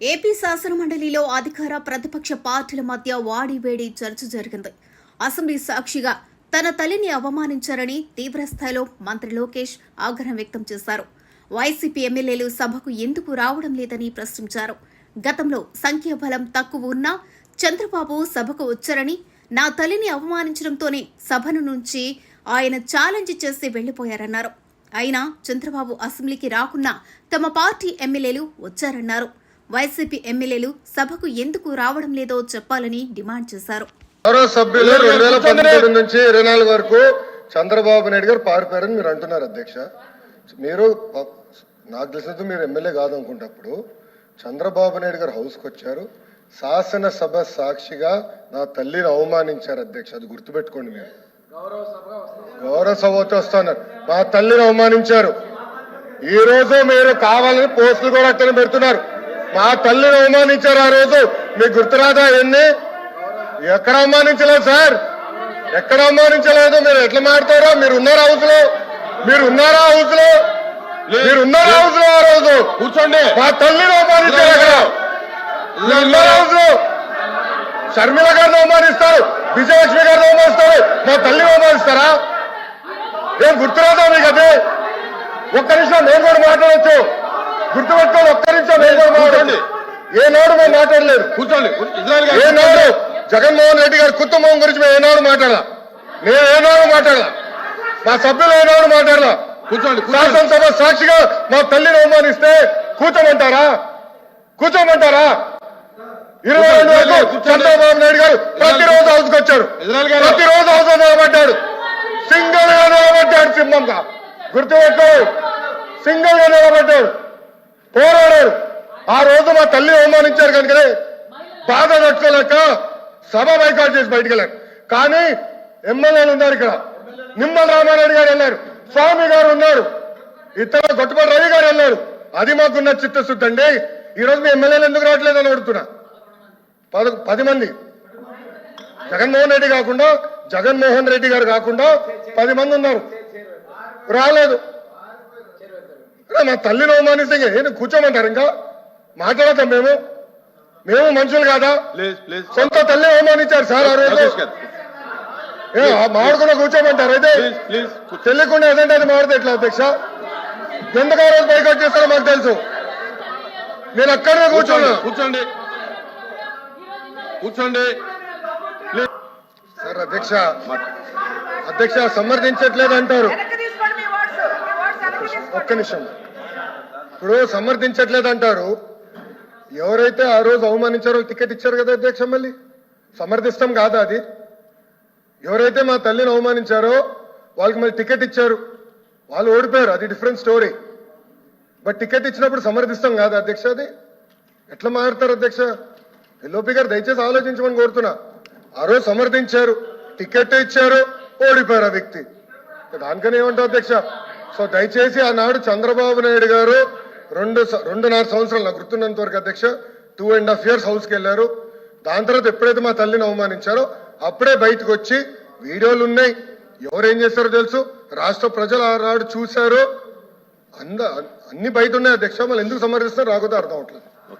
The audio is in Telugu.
ఏపీ శాసనమండలిలో అధికార ప్రతిపక్ష పార్టీల మధ్య వాడివేడి చర్చ జరిగింది. అసెంబ్లీ సాక్షిగా తన తల్లిని అవమానించారని తీవ్రస్థాయిలో మంత్రి లోకేష్ ఆగ్రహం వ్యక్తం చేశారు. వైసీపీ ఎమ్మెల్యేలు సభకు ఎందుకు రావడం లేదని ప్రశ్నించారు. గతంలో సంఖ్యాబలం తక్కువ ఉన్నా చంద్రబాబు సభకు వచ్చారని నా తల్లిని అవమానించడంతోనే సభను నుంచి ఆయన ఛాలెంజ్ చేసి వెళ్ళిపోయారన్నారు అయినా చంద్రబాబు అసెంబ్లీకి రాకున్నా తమ పార్టీ ఎమ్మెల్యేలు వచ్చారన్నారు. వైసీపీ ఎమ్మెల్యేలు సభకు ఎందుకు రావడం లేదో చెప్పాలని డిమాండ్ చేశారు. గౌరవ సభ్యులు రెండు వేల పంతొమ్మిది నుంచి ఇరవై నాలుగు వరకు చంద్రబాబు నాయుడు గారు పారిపోయారని మీరు అంటున్నారు అధ్యక్ష. మీరు నాకు తెలిసినంత మీరు ఎమ్మెల్యే కాదు అనుకుంటప్పుడు చంద్రబాబు నాయుడు గారు హౌస్కి వచ్చారు. శాసనసభ సాక్షిగా నా తల్లిని అవమానించారు అధ్యక్ష. అది గుర్తుపెట్టుకోండి మీరు. గౌరవ సభతో వస్తున్నారు మా తల్లిని అవమానించారు. ఈ రోజు మీరు కావాలని పోస్టులు కూడా అట్టని పెడుతున్నారు. మా తల్లిని అవమానించారు ఆ రోజు. మీకు గుర్తురాదా ఎన్ని ఎక్కడ అవమానించలేదు సార్. ఎక్కడ అవమానించలేదు? మీరు ఎట్లా మాడతారో మీరు ఉన్నారా హౌస్లో మీరు ఉన్నారా హౌస్లో మీరు ఉన్నారా హౌస్లో ఆ రోజు? కూర్చోండి. మా తల్లిని అవమానించారు అక్కడ. ఉన్నారా హౌస్లో. షర్మిల గారిని అవమానిస్తారు. విజయలక్ష్మి గారిని అవమానిస్తారు. మా తల్లిని అవమానిస్తారా? ఏం గుర్తురాదా మీకు అది? ఒక్క నిమిషం నేను కూడా మాట్లాడచ్చు. గుర్తుపెట్టుకోండి ఒక్క నిమిషం మాట్లాడండి ఏనాడు మేము మాట్లాడలేదు. కూర్చోండి. ఏనాడు జగన్మోహన్ రెడ్డి గారి కుటుంబం గురించి మేము ఏనాడు మాట్లాడాల? నేను ఏనాడు మాట్లాడాల? మా సభ్యులు ఏనాడు మాట్లాడాల? కూర్చోండి శాసనసభ సాక్షిగా మా తల్లిని అవమానిస్తే కూర్చోమంటారా? కూర్చోమంటారా? ఇరవై రెండు వరకు. చంద్రబాబు నాయుడు గారు ప్రతిరోజు హౌస్కి వచ్చారు. ప్రతిరోజు హౌస్ నిలబడ్డాడు. సింగిల్గా నిలబడ్డాడు సింహంగా. గుర్తుపెట్టు సింగిల్గా నిలబడ్డాడు. పోరాడారు ఆ రోజు మా తల్లి అవమానించారు కనుకనే బాధ తట్టుకోలేక సభ బైకాట్ చేసి బయటికి వెళ్ళారు. కానీ ఎమ్మెల్యేలు ఉన్నారు ఇక్కడ. నిమ్మల రామారెడ్డి గారు వెళ్ళారు. స్వామి గారు ఉన్నారు. ఇతర గొట్టపల్లి రవి గారు వెళ్ళారు. అది మాకున్న చిత్తశుద్ధి అండి. ఈ రోజు మీ ఎమ్మెల్యేలు ఎందుకు రావట్లేదు అని అడుగుతున్నా. పద పది మంది. జగన్మోహన్ రెడ్డి కాకుండా జగన్మోహన్ రెడ్డి గారు కాకుండా పది మంది ఉన్నారు. రాలేదు. మా తల్లిని అవమానిస్తే ఏంటి కూర్చోమంటారు ఇంకా? మాట్లాడతాం మేము మేము మనుషులు కాదా? Please please. సొంత తల్లి అవమానించారు సార్ ఆ రోజు. మాడుకున్న కూర్చోమంటారు. అయితే ప్లీజ్ ప్లీజ్. తెలియకుండా ఏదంటే అది మాడితే ఎట్లా అధ్యక్ష? ఎందుకు ఆ రోజు బైకౌట్ చేస్తారో మాకు తెలుసు. నేను అక్కడే కూర్చోండి కూర్చున్నా. కూర్చోండి. కూర్చోండి. ప్లీజ్ సార్ అధ్యక్ష. అధ్యక్ష సమర్థించట్లేదు అంటారు. ఒక్క నిమిషం. ఇప్పుడు సమర్థించట్లేదు అంటారు. ఎవరైతే ఆ రోజు అవమానించారో టికెట్ ఇచ్చారు కదా అధ్యక్ష మళ్ళీ? సమర్థిస్తాం కాదా అది? ఎవరైతే మా తల్లిని అవమానించారో వాళ్ళకి మళ్ళీ టికెట్ ఇచ్చారు. వాళ్ళు ఓడిపోయారు అది డిఫరెంట్ స్టోరీ. బట్ టికెట్ ఇచ్చినప్పుడు సమర్థిస్తాం కాదా అధ్యక్ష అది? ఎట్లా మారుతారు అధ్యక్ష? ఎల్ఓపి గారు దయచేసి ఆలోచించమని కోరుతున్నా. ఆ రోజు సమర్థించారు టికెట్ ఇచ్చారు ఓడిపోయారు ఆ వ్యక్తి. దానికనే ఏమంటావు అధ్యక్ష? సో దయచేసి ఆనాడు చంద్రబాబు నాయుడు గారు రెండు స- రెండున్నర సంవత్సరాలు నాకు గుర్తున్నంత వరకు అధ్యక్ష టూ అండ్ హాఫ్ ఇయర్స్ హౌస్కి వెళ్ళారు. దాని తర్వాత ఎప్పుడైతే మా తల్లిని అవమానించారో అప్పుడే బయటకు వచ్చి వీడియోలు ఉన్నాయి. ఎవరేం చేస్తారో తెలుసు. రాష్ట్ర ప్రజలు ఆనాడు చూశారు. అంద అన్ని బయట ఉన్నాయి అధ్యక్ష. మళ్ళీ ఎందుకు సమర్థిస్తారో రాకపోతే అర్థం అవట్లేదు.